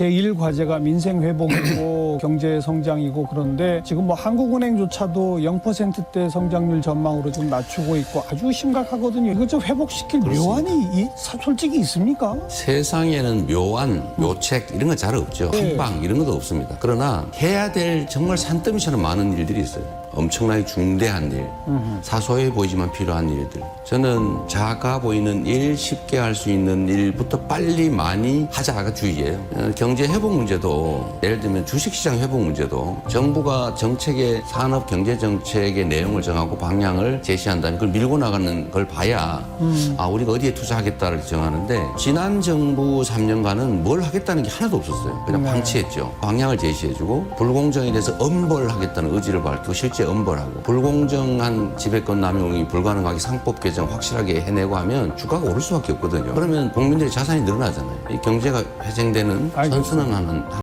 제1 과제가 민생 회복이고 경제 성장이고 그런데 지금 뭐 한국은행조차도 0%대 성장률 전망으로 좀 낮추고 있고 아주 심각하거든요. 이거 좀 회복시킬 묘안이 이- 사- 솔직히 있습니까? 세상에는 묘안, 묘책 이런 건잘 없죠. 네. 한방 이런 것도 없습니다. 그러나 해야 될 정말 산더미처럼 많은 일들이 있어요. 엄청나게 중대한 일, 사소해 보이지만 필요한 일들. 저는 작아 보이는 일, 쉽게 할 수 있는 일부터 빨리 많이 하자가 주의예요. 어, 경제 회복 문제도 예를 들면 주식시장 회복 문제도 정부가 정책의 산업 경제 정책의 내용을 정하고 방향을 제시한다면 그걸 밀고 나가는 걸 봐야 아 우리가 어디에 투자하겠다를 정하는데 지난 정부 3년간은 뭘 하겠다는 게 하나도 없었어요. 그냥 방치했죠. 방향을 제시해주고 불공정에 대해서 엄벌하겠다는 의지를 밝히고 실제 엄벌하고 불공정한 지배권 남용이 불가능하게 상법 개정 확실하게 해내고 하면 주가가 오를 수밖에 없거든요. 그러면 국민들의 자산이 늘어나잖아요. 이 경제가 회생되는. 선순환하는